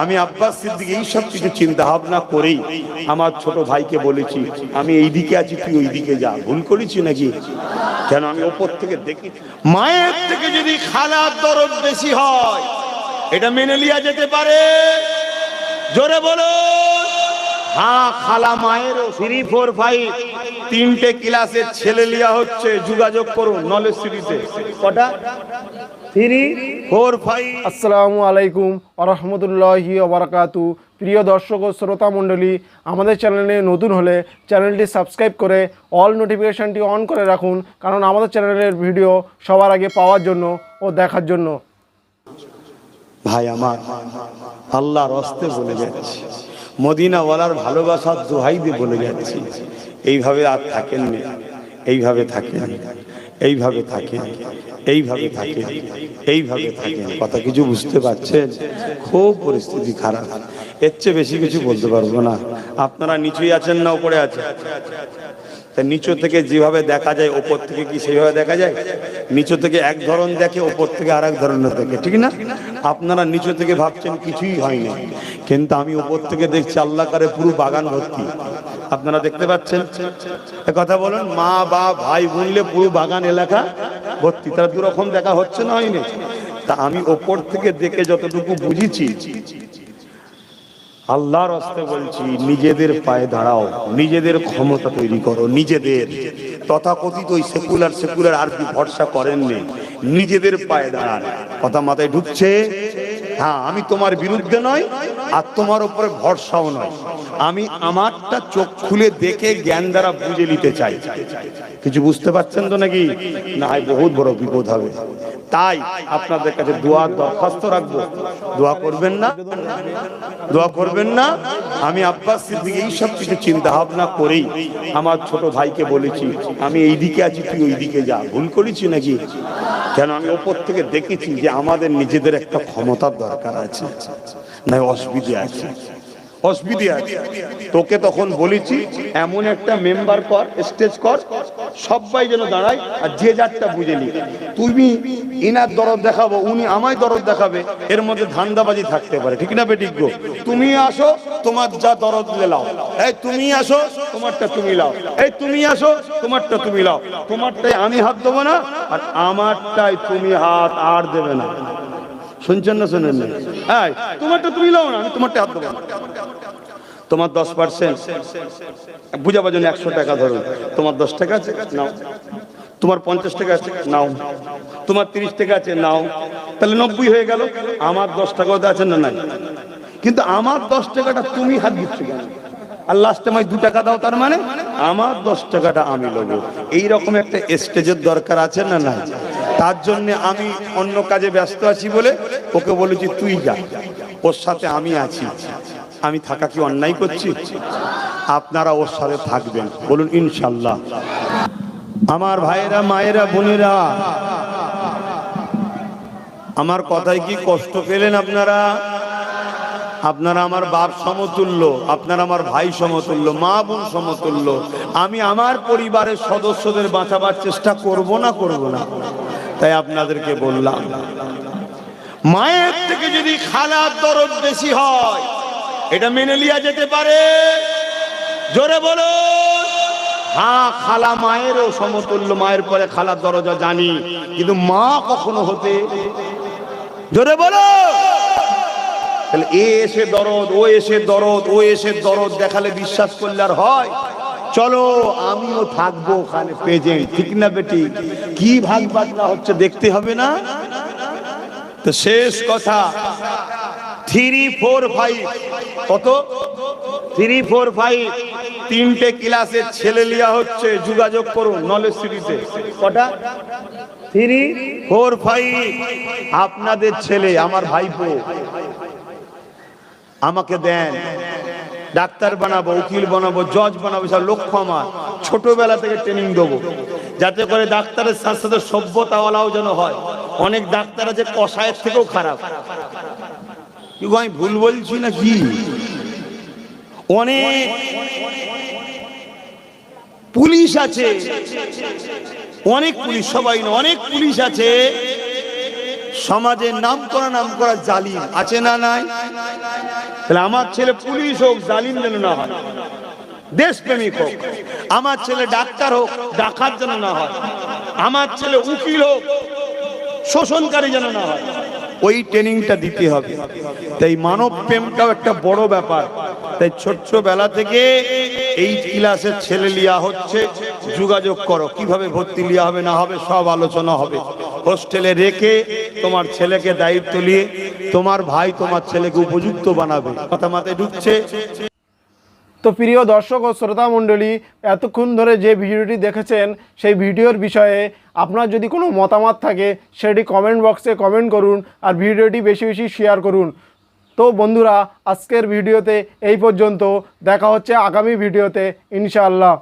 আমি আব্বাস সিদ্দিক এই সব কিছু চিন্তা ভাবনা করেই আমার ছোট ভাইকে বলেছি, আমি এই দিকে আছি, তুই ওই দিকে যা। ভুল করেছি নাকি? কেন আমি ওপর থেকে দেখি? মায়ের থেকে যদি খালার দরদ বেশি হয়, এটা মেনে লিয়া যেতে পারে? জোরে বলো হ্যাঁ খালা মায়েরও থ্রি ফোর ফাইভ তিনটে ক্লাসের ছেলে লিয়া হচ্ছে যোগাযোগ করুন নলেজ সিটিতে। কটা? Three four five. আসসালামু আলাইকুম আরহামতুল্লাহি ওবরাকাতু প্রিয় দর্শক ও শ্রোতা মণ্ডলী আমাদের চ্যানেলে নতুন হলে চ্যানেলটি সাবস্ক্রাইব করে অল নোটিফিকেশানটি অন করে রাখুন কারণ আমাদের চ্যানেলের ভিডিও সবার আগে পাওয়ার জন্য ও দেখার জন্য। ভাই আমার আল্লাহর অস্তে বলে যাচ্ছি। মদিনাওয়ালার ভালোবাসার দোহাই দিয়ে বলে যাচ্ছি। এইভাবে আর থাকেন না। এইভাবে থাকেন। এইভাবে থাকেন। এইভাবে থাকেন। এইভাবে থাকেন। কথা কিছু বুঝতে পারছেন? খুব পরিস্থিতি খারাপ। এর চেয়ে বেশি কিছু বলতে পারব না। আপনারা নিচুই আছেন না উপরে আছেন? তা নিচু থেকে যেভাবে দেখা যায় ওপর থেকে কি সেইভাবে দেখা যায়? নিচু থেকে এক ধরন দেখে ওপর থেকে আর এক ধরনের দেখে, ঠিক না? আপনারা নিচু থেকে ভাবছেন কিছুই হয়নি কিন্তু আমি ওপর থেকে দেখছি আল্লাহ করে পুরো বাগান ভর্তি। আপনারা দেখতে পাচ্ছেন? কথা বলেন, মা বা ভাই বললে পুরো বাগান, এলাকা ভর্তি। তারা দুরকম দেখা হচ্ছে না, হয়নি? তা আমি ওপর থেকে দেখে যতটুকু বুঝেছি আল্লাহর হস্তে বলছি, নিজেদের পায়ে দাঁড়াও, নিজেদের ক্ষমতা তৈরি করো, নিজেদের। তথাকথিত ওই সেকুলার সেকুলার আর কি ভরসা করেননি, নিজেদের পায়ে দাঁড়ান। কথা মাথায় ঢুকছে? হ্যাঁ আমি তোমার বিরুদ্ধে নয় আর তোমার উপরে ভরসাও নয় আমি আমারটা চোখ খুলে দেখে জ্ঞান দ্বারা বুঝে নিতে চাই। কিছু বুঝতে পারছেন তো নাকি? না বহুত বড় বিপদ হবে। তাই আপনাদের কাছে দোয়া, দরখাস্ত রাখব। দোয়া করবেন না? দোয়া করবেন না? আমি আব্বাস সিদ্দিক, এই সব কিছু চিন্তা ভাবনা করেই আমার ছোট ভাইকে বলেছি, আমি এইদিকে আছি, তুই ওইদিকে যা। ভুল করেছি নাকি? কেন আমি ওপর থেকে দেখেছি যে আমাদের নিজেদের একটা ক্ষমতার দরকার আছে। না অসুবিধে আছে। তোকে তখন বলেছি, এমন একটা মেম্বার কর স্টেজ কর, সবাই যেন দাঁড়ায় আর যে যারটা বুঝে নি তুমি ইনার দরদ দেখাবো, উনি আমায় দরদ দেখাবে, এর মধ্যে ধান্দাবাজি থাকতে পারে, ঠিক না বেটিক তুমি আসো, তোমার যা দরদ লাও এই তুমি আসো, তোমারটা তুমি লাও এই তুমি আসো, তোমারটা তুমি লাও তোমারটাই আমি হাত দেবো না, আর আমারটাই তুমি হাত আর দেবে না। শুনছেন না শুনেন না তোমারটা তুমি লাও না, আমি তোমারটা হাত দেবো না। তোমার দশ পার্সেন্ট বুঝাবার জন্য একশো টাকা ধরুন তোমার দশ টাকা আছে? নাও। তোমার পঞ্চাশ টাকা আছে? নাও। তোমার তিরিশ টাকা আছে? নাও। তাহলে নব্বই হয়ে গেল। আমার দশ টাকাও তো আছে না নাই? কিন্তু আমার দশ টাকাটা তুমি হাত দিচ্ছ আর লাস্টে আমায় দু টাকা দাও তার মানে? আমার দশ টাকাটা আমি নেব। এইরকম একটা স্টেজের দরকার আছে না না তার জন্য আমি অন্য কাজে ব্যস্ত আছি বলে ওকে বলেছি, তুই যা। ওর সাথে আমি আছি। আমি থাকা কি অন্যায় করছি? আপনারা ওর সাথে থাকবেন। বলুন, ইনশাল্লাহ। আমার ভাইয়েরা, মায়েরা, বোনেরা, আমার কথায় কি কষ্ট পেলেন আপনারা? আপনারা আমার বাপ সমতুল্য, আপনারা আমার ভাই সমতুল্য, মা বোন সমতুল্য। আমি আমার পরিবারের সদস্যদের বাঁচাবার চেষ্টা করব না করব না? তাই আপনাদেরকে বললাম, মায়ের থেকে যদি খালার দরদ বেশি হয় এটা মেনে লিয়া যেতে পারে। জোরে বলো। হ্যাঁ খালা মায়েরও সমতুল্য মায়ের পরে খালার দরজা জানি কিন্তু মা কখনো হতে জোরে বলো। তাহলে এ এসে দরদ ও এসে দরদ ও এসে দরদ দেখালে বিশ্বাস করলে আর হয়। চলো আমিও থাকব ওখানে পেজে ঠিক না বেটি? কি ভাগ বাজনা হচ্ছে দেখতে হবে না? তো শেষ কথা। Three four five. কত? Three four five. তিনটে ক্লাসের ছেলে হচ্ছে, যোগাযোগ করুন নলেজ থ্রি ফোর ফাইভ। আপনাদের ছেলে, আমার ভাইপো। আমাকে দেন। ডাক্তার বানাবো, উকিল বানাবো, জজ বানাবো সব লক্ষ্য আমার। ছোটবেলা থেকে ট্রেনিং দেবো। যাতে করে ডাক্তারের সাথে সাথে সভ্যতাওয়ালাও যেন হয়। অনেক ডাক্তার আছে কষায়ের থেকেও খারাপ। আমি ভুল বলছি না কি অনেক পুলিশ আছে। অনেক পুলিশ, সবাই না, অনেক পুলিশ আছে। সমাজে নাম করা নাম করা জালিম আছে না নাই? তাহলে আমার ছেলে পুলিশ হোক, জালিম যেন না হয়। দেশপ্রেমিক হোক, আমার ছেলে ডাক্তার হোক, ডাকাত যেন না হয়। আমার ছেলে উকিল হোক, শোষণকারী যেন না হয়। ওই ট্রেনিংটা দিতে হবে। তাই মানব প্রেমটাও একটা বড় ব্যাপার। তাই ছোট্ট বেলা থেকে এই ক্লাসের ছেলে লিয়া হচ্ছে, যোগাযোগ করো, কীভাবে ভর্তি লিয়া হবে, না হবে, সব আলোচনা হবে। হোস্টেলে রেখে তোমার ছেলেকে দায়িত্ব নিয়ে তোমার ভাই তোমার ছেলেকে উপযুক্ত বানাবে। কথা মাথায় ঢুকছে। তো প্রিয় দর্শক ও শ্রোতা মণ্ডলী, এতক্ষণ ধরে যে ভিডিওটি দেখেছেন, সেই ভিডিওর বিষয়ে আপনার যদি কোনো মতামত থাকে, সেটি কমেন্ট বক্সে কমেন্ট করুন আর ভিডিওটি বেশি বেশি শেয়ার করুন। তো বন্ধুরা, আজকের ভিডিওতে এই পর্যন্ত। দেখা হচ্ছে আগামী ভিডিওতে, ইনশাআল্লাহ।